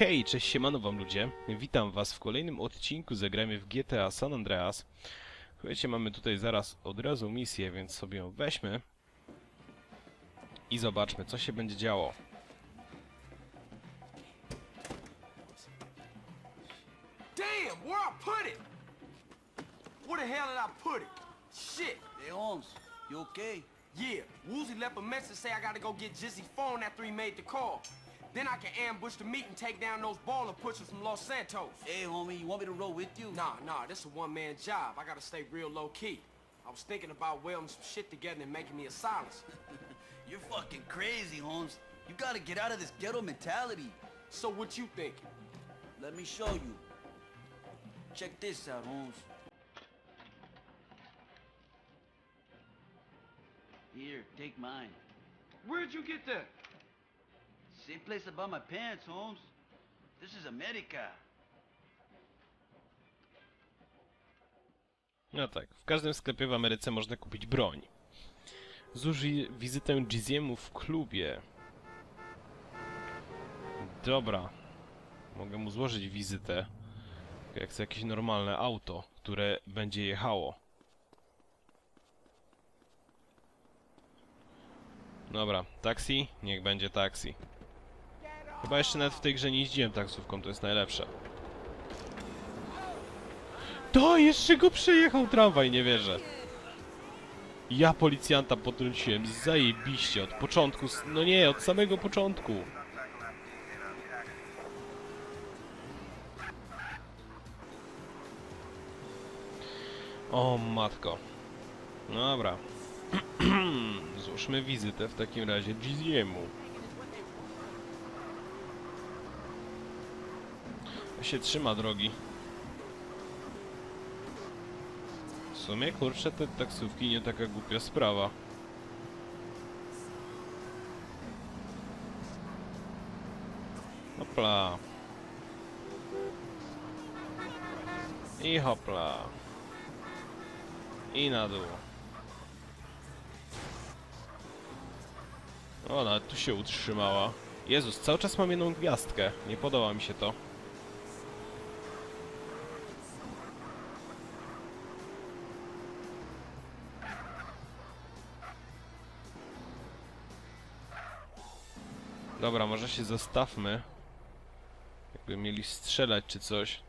Hej, cześć siemano wam ludzie. Witam was w kolejnym odcinku Zagrajmy w GTA San Andreas. Wiecie, mamy tutaj zaraz od razu misję, więc sobie ją weźmy. I zobaczmy, co się będzie działo. Damn, where I put it? Where the hell did I put it? Shit. Hey Holmes, you okay? Yeah, Woozy left a message say I gotta go get Jizzy's phone after he made the call. Then I can ambush the meet and take down those baller pushers from Los Santos. Hey homie, you want me to roll with you? Nah, nah, this is a one-man job. I gotta stay real low-key. I was thinking about welding some shit together and making me a silencer. You're fucking crazy, Holmes. You gotta get out of this ghetto mentality. So what you think? Let me show you. Check this out, Holmes. Here, take mine. Where'd you get that? Same place I bought my pants, Holmes. This is America. No tak, w każdym sklepie w Ameryce można kupić broń. Zużyj wizytę Giziemu w klubie. Dobra. Mogę mu złożyć wizytę. Jak chcę jakieś normalne auto, które będzie jechało. Dobra, taksi? Niech będzie taksi. Chyba jeszcze nawet w tej grze nie jeździłem taksówką, to jest najlepsze. To jeszcze go przejechał tramwaj, nie wierzę. Ja policjanta potrąciłem zajebiście od początku, no nie, od samego początku. O matko. Dobra. Złóżmy wizytę w takim razie Giziemu. Się trzyma drogi. W sumie, kurczę, te taksówki nie taka głupia sprawa. Hopla. I hopla. I na dół. O, nawet tu się utrzymała. Jezus, cały czas mam jedną gwiazdkę. Nie podoba mi się to. Dobra, może się zostawmy. Jakby mieli strzelać czy coś.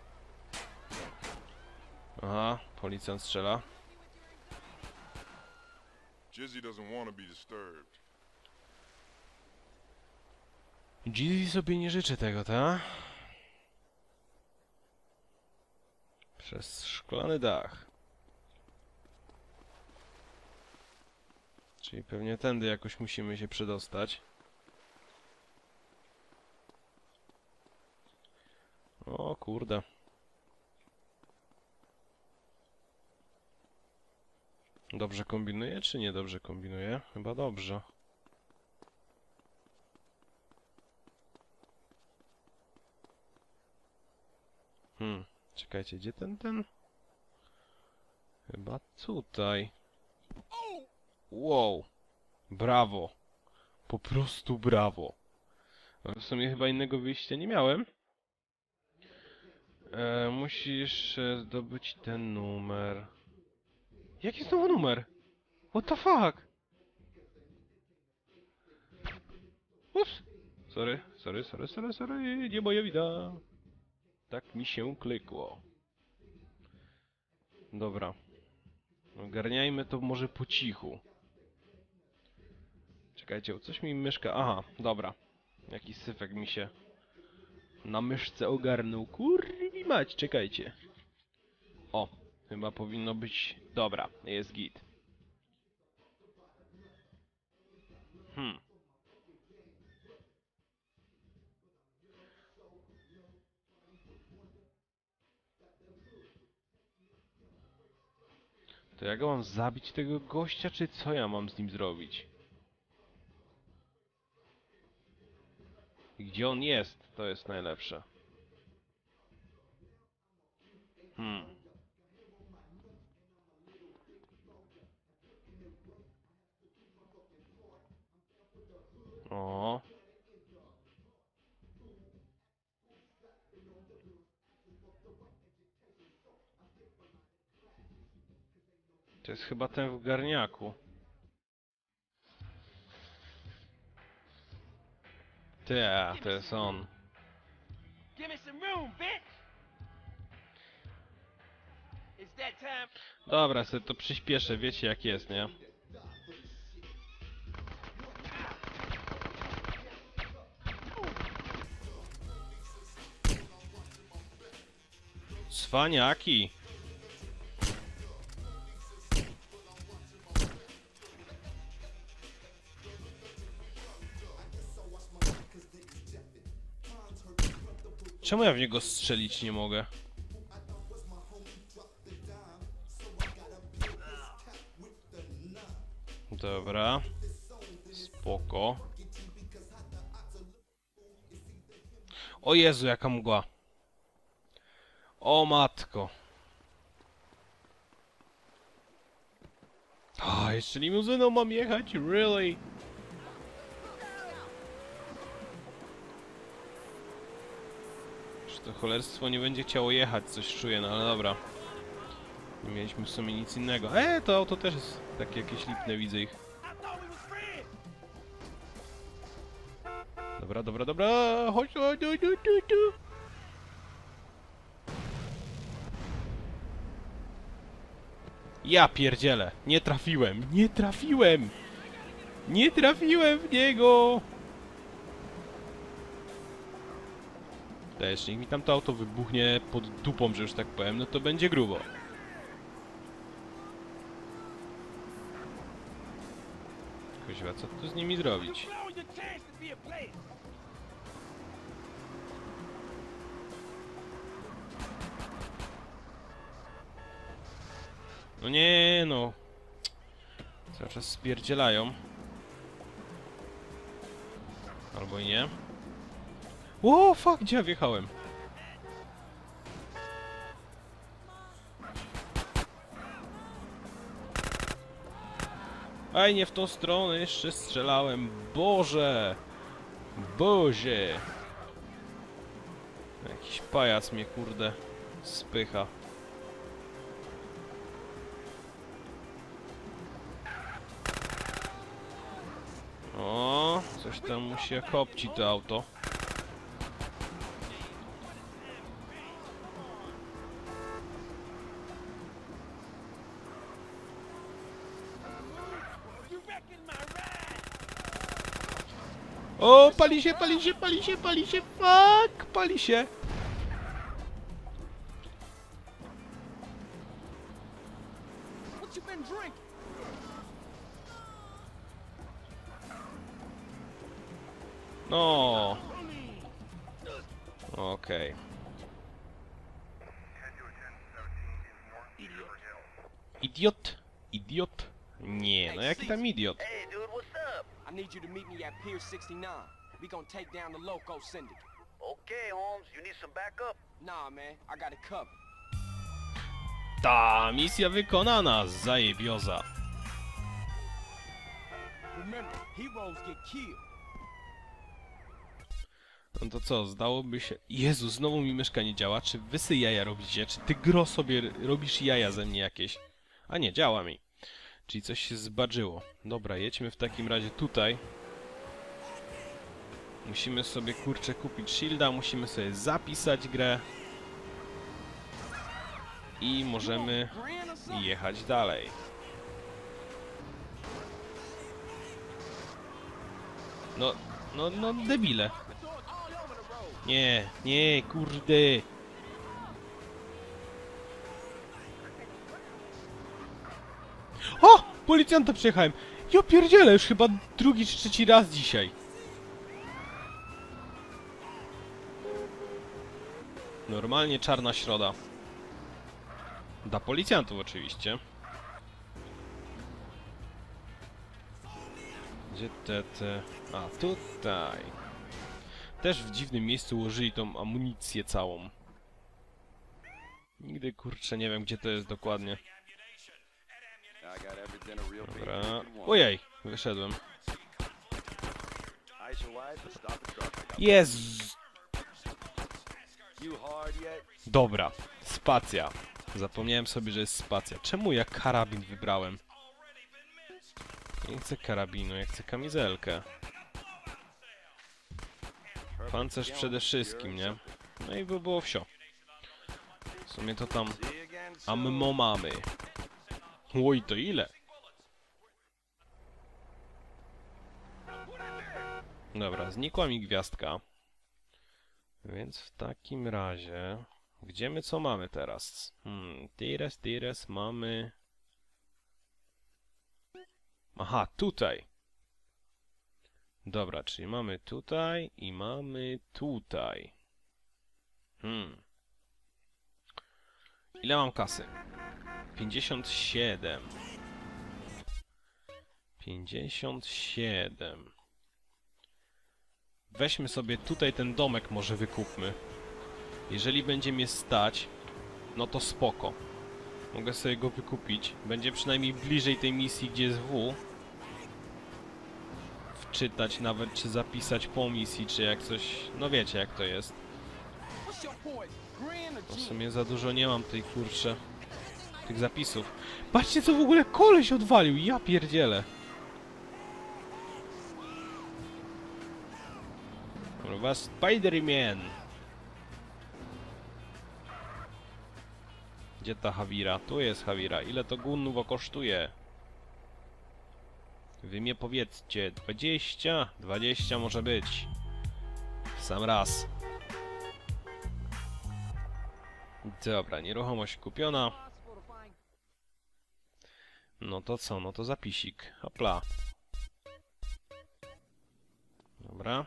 Aha, policjant strzela. Jizzy doesn't want to be disturbed. Jeezy sobie nie życzy tego, ta? Przez szklany dach. Czyli pewnie tędy jakoś musimy się przedostać. O kurde. Dobrze kombinuję, czy nie dobrze kombinuję? Chyba dobrze. Hmm, czekajcie, gdzie ten, ten? Chyba tutaj. Wow, brawo. Po prostu brawo. W sumie chyba innego wyjścia nie miałem. E, musisz e, zdobyć ten numer. Jaki znowu numer? What the fuck? Ups. Sorry, sorry, sorry, sorry, sorry, nie moja wina. Tak mi się klikło. Dobra. Ogarniajmy to może po cichu. Czekajcie, coś mi myszka... Aha, dobra. Jakiś syfek mi się na myszce ogarnął. Kurwi mać, czekajcie. O, chyba powinno być... Dobra, jest git. Hmm. To ja go mam zabić tego gościa, czy co ja mam z nim zrobić? Gdzie on jest, to jest najlepsze. Hmm. O. To jest chyba ten w garniaku. Ty, to jest on. Give me some room, bitch! Dobra, sobie to przyspieszę, wiecie jak jest, nie? Cwaniaki! Czemu ja w niego strzelić nie mogę? Dobra. Spoko. O Jezu, jaka mgła. O matko. A, jeszcze limuzyną mam jechać? Really? Czy to cholerstwo nie będzie chciało jechać, coś czuję, no ale dobra. Nie mieliśmy w sumie nic innego. E, to auto też jest takie jakieś lipne, widzę ich. Dobra, dobra, dobra, chodź, chodź, chodź, chodź, chodź. Ja pierdzielę, nie trafiłem, nie trafiłem! Nie trafiłem w niego! Też, niech mi tam to auto wybuchnie pod dupą, że już tak powiem, no to będzie grubo. Kuźwa, co tu z nimi zrobić? No nie no. Cały czas spierdzielają. Albo i nie. O, fuck, gdzie ja wjechałem? Aj, nie w tą stronę, jeszcze strzelałem. Boże! Boże! Jakiś pajac mnie, kurde, spycha. O, coś tam mu się kopci to auto. Pali się, pali się, pali się, pali się, fuck, pali się. No. Okej. Idiot? Idiot? Nie, no jaki tam idiot? I need you to meet me at Pier 69. We gonna take down the Loco Syndicate. Okay, Holmes, you need some backup? Nah, man, I got it covered. Ta misja wykonana, zajebioza. Remember, heroes get killed. No to co, zdałoby się... Jezu, znowu mi myszka nie działa. Czy wy sy jaja robicie? Czy ty gro sobie robisz jaja ze mnie jakieś? A nie, działa mi. Czyli coś się zbadżyło. Dobra, jedźmy w takim razie tutaj. Musimy sobie, kurczę, kupić shielda, musimy sobie zapisać grę. I możemy jechać dalej. No, no, no, debile. Nie, nie, kurde. O! Policjanta przyjechałem. Ja pierdzielę, już chyba drugi czy trzeci raz dzisiaj. Normalnie czarna środa. Dla policjantów oczywiście. Gdzie te te... A, tutaj. Też w dziwnym miejscu ułożyli tą amunicję całą. Nigdy kurczę nie wiem gdzie to jest dokładnie. Dobra. Ojej, wyszedłem. Jezu. Dobra, spacja. Zapomniałem sobie, że jest spacja. Czemu ja karabin wybrałem? Nie chcę karabinu, ja chcę kamizelkę. Pancerz przede wszystkim, nie? No i by było wsio. W sumie to tam ammo mamy. Oj, to ile? Dobra, znikła mi gwiazdka. Więc w takim razie... Gdzie my co mamy teraz? Hmm, tires, tires, mamy... Aha, tutaj. Dobra, czyli mamy tutaj i mamy tutaj. Hmm. Ile mam kasy? 57. 57. Weźmy sobie tutaj ten domek, może wykupmy. Jeżeli będzie mnie stać, no to spoko. Mogę sobie go wykupić. Będzie przynajmniej bliżej tej misji, gdzie jest W. Wczytać nawet, czy zapisać po misji, czy jak coś... No wiecie, jak to jest. W sumie za dużo nie mam tej kurcze tych zapisów. Patrzcie co w ogóle koleś odwalił, ja pierdzielę. Kurwa Spider-Man. Gdzie ta Hawira? Tu jest Hawira. Ile to gunwo kosztuje? Wy mnie powiedzcie. 20? 20 może być. W sam raz. Dobra, nieruchomość kupiona. No to co? No to zapisik. Hopla. Dobra.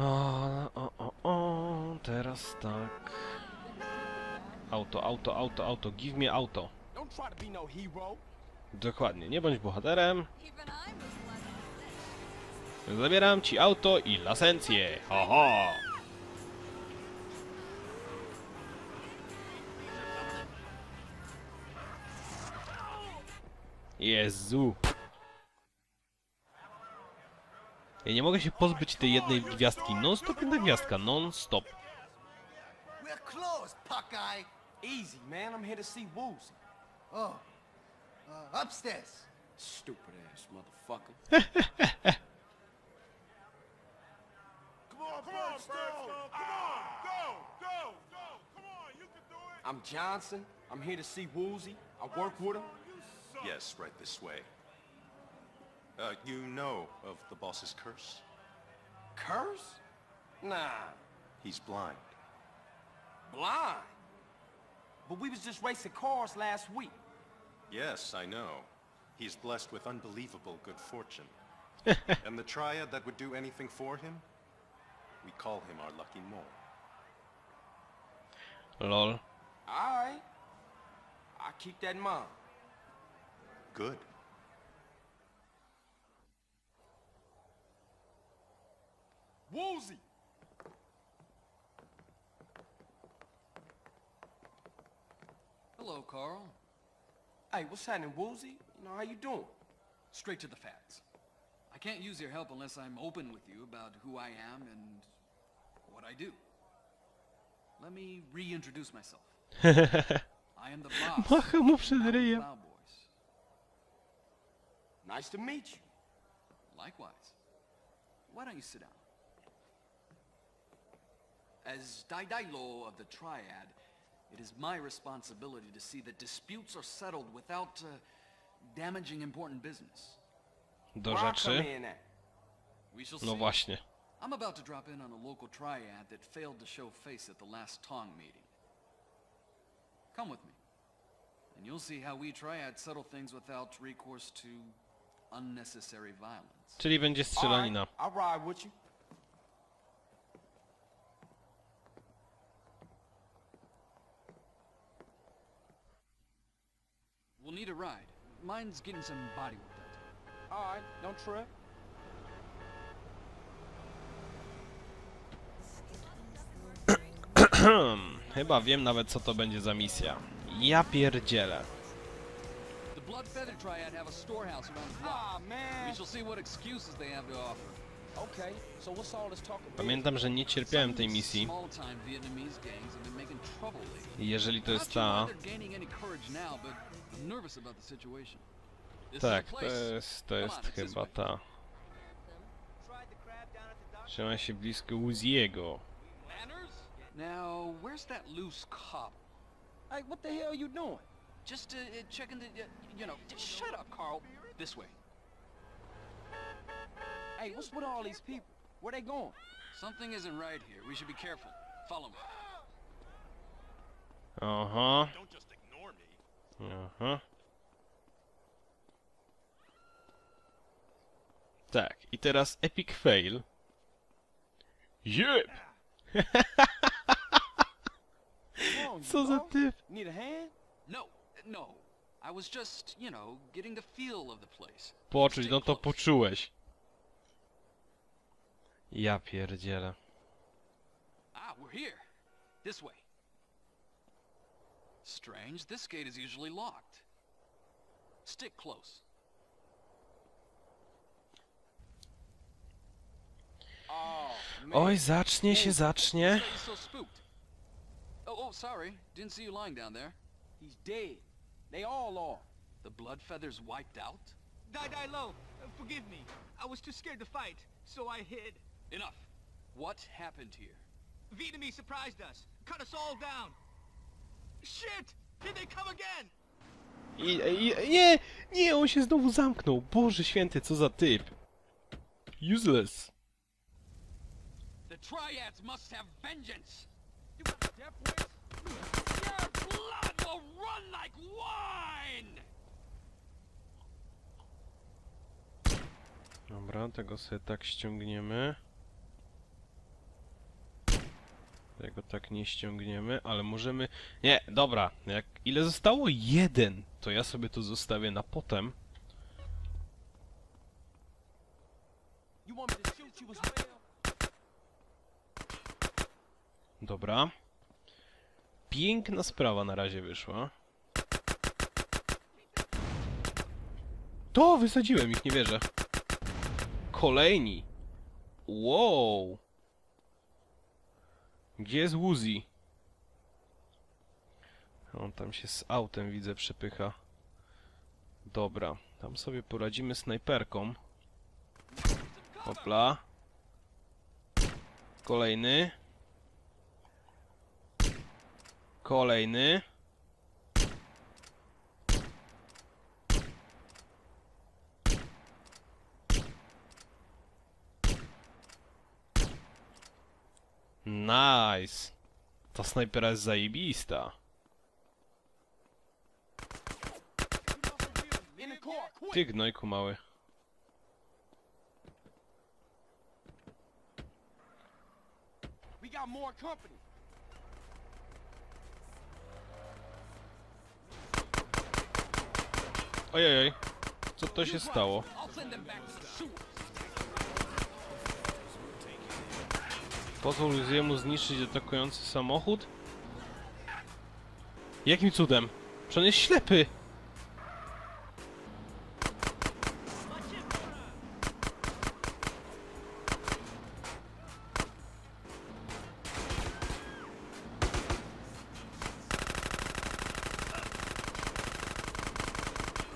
O, o, o, o, teraz tak. Auto, auto, auto, auto. Give me auto. Don't try to be no hero. Dokładnie, nie bądź bohaterem. Zabieram ci auto i licencję. Oho! Jezu. Ja nie mogę się pozbyć tej jednej gwiazdki. Non-stop jedna gwiazdka, non-stop. We're closed, Puckeye. Easy, man. I'm here to see Woozy. Oh, uh, upstairs. Stupid ass motherfucker. Come on, come on, Firestone. Come on, go, go, go. Come on, you can do it. I'm Johnson. I'm here to see Woozy. I work with him. Yes, right this way. Uh, you know of the boss's curse? Curse? Nah. He's blind. Blind. But we was just racing cars last week. Yes, I know. He's blessed with unbelievable good fortune. and the triad that would do anything for him? We call him our lucky mole. Lol. All right. I keep that in mind. Good. Woozy. Hello, Carl. Hey, what's happening, Woozy? You know, how you doing? Straight to the facts. I can't use your help unless I'm open with you about who I am and what I do. Let me reintroduce myself. I am the boss. Macha mu of przed Mountain. Cloud Boys. Nice to meet you. Likewise. Why don't you sit down? As Daidailo of the Triad, it is my responsibility to see that disputes are settled without uh, damaging important business. Do I come rzeczy. in at? We shall No see. właśnie. I'm about to drop in on a local triad that failed to show face at the last Tong meeting. Come with me, and you'll see how we triad settle things without recourse to unnecessary violence. Czyli będzie All right, strzelanina. I'll ride with you. Need a ride. Mine's getting some body work done. All right, don't trip. Chyba wiem nawet co to będzie za misja. Ja pierdzielę. The Blood Feather Triad have a storehouse around the block. Man. We shall see what excuses they have to offer. Pamiętam, że nie cierpiałem tej misji. Jeżeli to jest ta... Tak, to jest, to jest chyba ta. Trzyma się blisko Uziego. Now, where's that loose cop? Hey, what the hell are you doing? Just uh, uh, checking the, uh, you know, just shut up, Carl. This way. Hey, what's with all these people? Where they going? Something isn't right here. We should be careful. Follow me. Aha, Don't just ignore me. aha. Tak, i teraz epic fail. Jep! What's wrong, Co za typ? Need a hand? No, no. I was just, you know, getting the feel of the place. Poczuć, Stay no to close. poczułeś. Ja pierdzielę. Ah, we're here. This way. Strange, this gate is usually locked. Stick close. Oh, man. Oj, zacznie się, zacznie. Why are you spooked? Oh, oh, sorry. Didn't see you lying down there. He's dead. They all are. The blood feathers wiped out? Die, die low. Forgive me. I was too scared to fight, so I hid. Enough. What happened here? Vietnamese surprised us, cut us all down. Shit! Here they come again! I, i, nie, nie, on się znowu zamknął. Boże święty, co za typ. Useless. The Triads must have vengeance! You got wish? Your blood will run like wine! Dobra, tego sobie tak ściągniemy. Tego tak nie ściągniemy, ale możemy... Nie, dobra, jak ile zostało? Jeden! To ja sobie to zostawię na potem. Dobra. Piękna sprawa na razie wyszła. To wysadziłem ich, nie wierzę. Kolejni. Wow. Gdzie jest Woozy? On tam się z autem widzę przepycha. Dobra, tam sobie poradzimy snajperką. Hopla. Kolejny. Kolejny. Nice. Ta snajpera jest zajebista. Ty gnojku mały. Ojej, co to się stało? I'll send them back to the sewer. Pozwól jemu zniszczyć atakujący samochód? Jakim cudem? Czy on jest ślepy?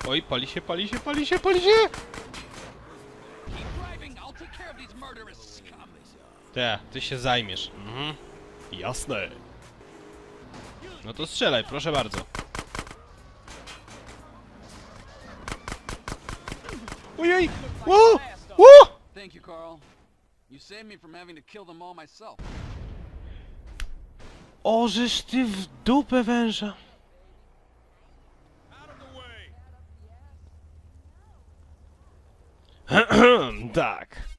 Oj, pali się, pali się, pali się, pali się! Te, ty się zajmiesz. Mhm. Jasne. No to strzelaj, proszę bardzo. Ojej! Ło! Ło! Thank you, Carl. You saved me from having to kill them all myself. Ożeż ty w dupę węża. Tak.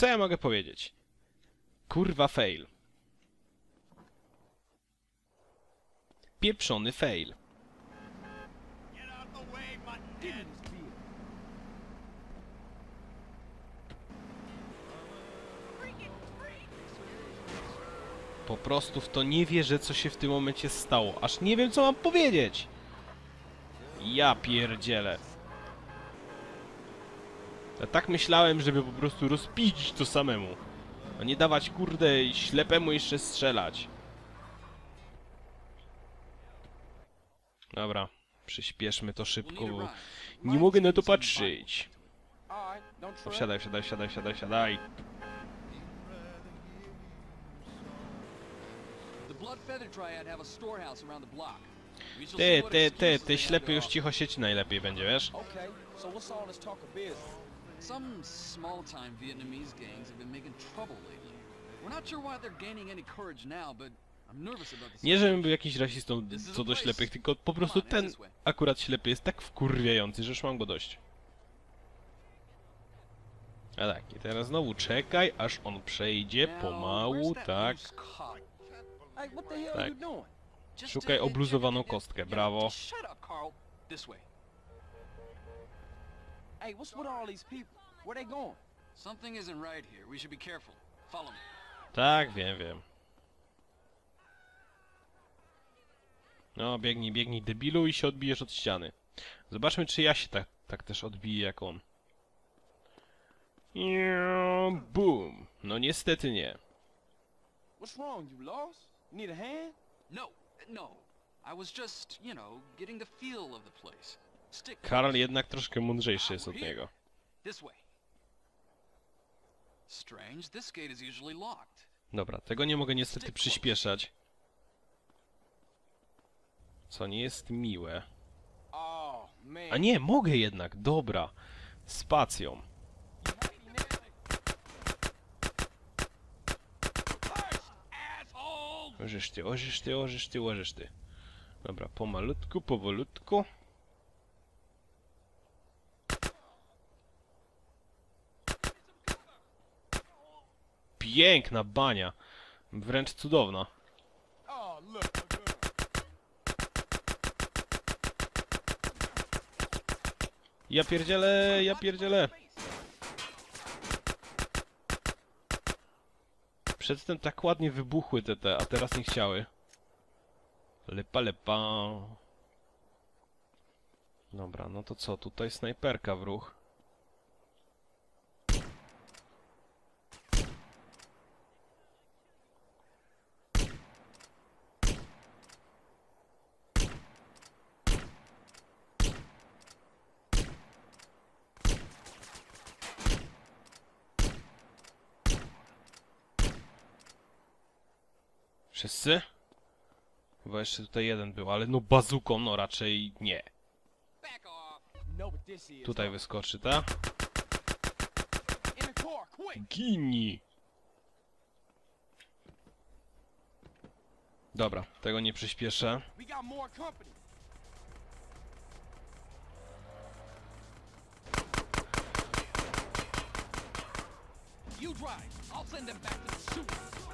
Co ja mogę powiedzieć? Kurwa fail. Pieprzony fail. Po prostu w to nie wierzę, co się w tym momencie stało. Aż nie wiem, co mam powiedzieć. Ja pierdzielę. Ja tak myślałem, żeby po prostu rozpić to samemu. A nie dawać kurde ślepemu jeszcze strzelać. Dobra, przyspieszmy to szybko, bo nie mogę na to patrzeć. O. Wsiadaj, wsiadaj, wsiadaj, wsiadaj, wsiadaj. See Ty, ty, ślepy już cicho sieć najlepiej będzie, wiesz? Some small-time Vietnamese gangs have been making trouble lately. We're not sure why they're gaining any courage now, but I'm nervous about the Nie, żebym był jakiś rasistą co do ślepych, tylko po prostu ten akurat ślepy jest tak wkurwiający, że już mam go dość. A tak, i teraz znowu czekaj, aż on przejdzie pomału, tak. Tak. Szukaj obluzowaną kostkę, brawo. just Shut up, Carl. This way. Hey, what's with all these people? Where they going? Something isn't right here. We should be careful. Follow me. Tak, wiem, wiem. No, biegnij, biegnij debilu i się odbijesz od ściany. Zobaczmy, czy ja się tak, tak też odbiję jak on. Boom. No niestety nie. What's wrong? You lost? Need a hand? No, no. I was just, you know, getting the feel of the place. Karl jednak troszkę mądrzejszy jest od niego. Dobra, tego nie mogę niestety przyspieszać. Co nie jest miłe. Oh. A nie, mogę jednak, dobra. Spacją. Ożysz ty, ożysz ty, ożysz ty, ożysz ty. Dobra, pomalutku, powolutku. Piękna bania. Wręcz cudowna. Ja pierdzielę, ja pierdzielę. Przedtem tak ładnie wybuchły te te, a teraz nie chciały. Lepa, lepa. Dobra, no to co? Tutaj snajperka w ruch. Wszyscy? Chyba jeszcze tutaj jeden był, ale no bazuką, no raczej nie. Tutaj wyskoczy, ta? Gini! Dobra, tego nie przyspieszę. You drive. I'll send them back to the.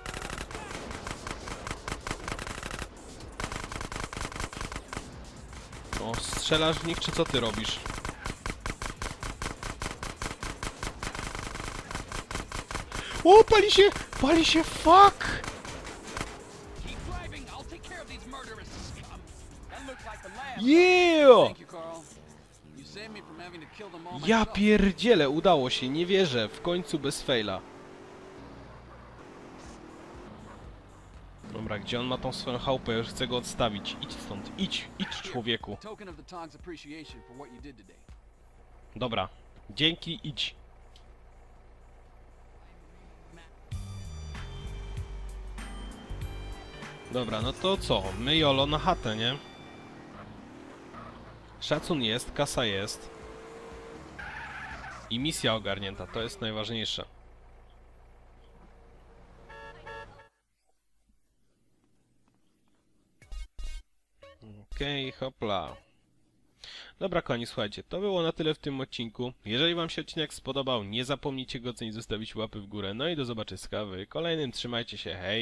O, strzelasz w nich, czy co ty robisz? O, pali się! Pali się, fuck! Yeah! Ja pierdzielę, udało się, nie wierzę, w końcu bez faila. Dobra, gdzie on ma tą swoją chałupę? Ja już chcę go odstawić. Idź stąd, idź, idź człowieku. Dobra, dzięki, idź. Dobra, no to co? My Jolo na chatę, nie? Szacun jest, kasa jest. I misja ogarnięta, to jest najważniejsze. Okej, hopla. Dobra, kochani, słuchajcie, to było na tyle w tym odcinku. Jeżeli wam się odcinek spodobał, nie zapomnijcie go ocenić, zostawić łapy w górę. No i do zobaczyska w kolejnym. Trzymajcie się, hej!